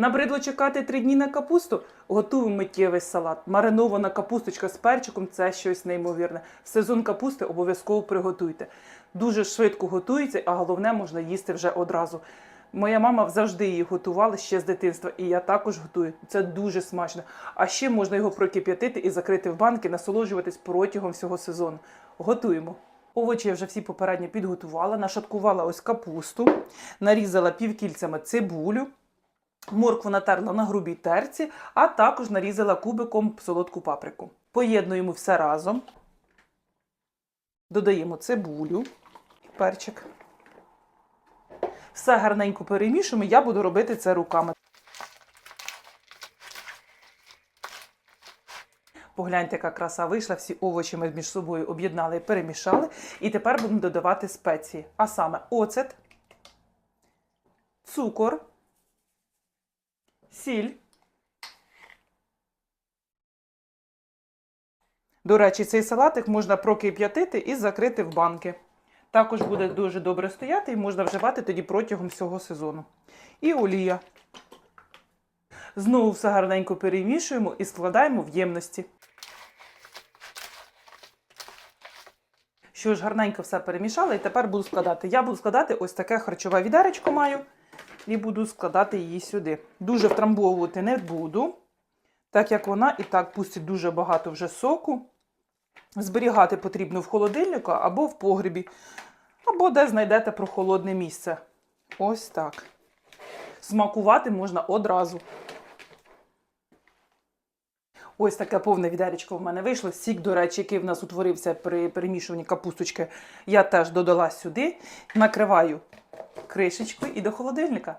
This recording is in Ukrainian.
Набридло чекати три дні на капусту? Готуємо миттєвий салат. Маринована капусточка з перчиком це щось неймовірне. В сезон капусти обов'язково приготуйте. Дуже швидко готується, а головне можна їсти вже одразу. Моя мама завжди її готувала ще з дитинства, і я також готую. Це дуже смачно. А ще можна його прокип'ятити і закрити в банки, насолоджуватись протягом всього сезону. Готуємо. Овочі я вже всі попередньо підготувала, нашаткувала ось капусту, нарізала півкільцями цибулю, моркву натерла на грубій терці, а також нарізала кубиком солодку паприку. Поєднуємо все разом. Додаємо цибулю, перчик. Все гарненько перемішуємо. Я буду робити це руками. Погляньте, яка краса вийшла. Всі овочі ми між собою об'єднали і перемішали. І тепер будемо додавати спеції. А саме оцет, цукор, сіль. До речі, цей салатик можна прокип'ятити і закрити в банки. Також буде дуже добре стояти і можна вживати тоді протягом всього сезону. І олія. Знову все гарненько перемішуємо і складаємо в ємності. Що ж, гарненько все перемішала, і тепер буду складати. Я буду складати ось таке харчове відеречко маю, і буду складати її сюди. Дуже втрамбовувати не буду, так як вона і так пустить дуже багато вже соку. Зберігати потрібно в холодильнику або в погрібі, або де знайдете прохолодне місце. Ось так. Смакувати можна одразу. Ось таке повне відеречко в мене вийшло. Сік, до речі, який в нас утворився при перемішуванні капусточки, я теж додала сюди. Накриваю кришечкою і до холодильника.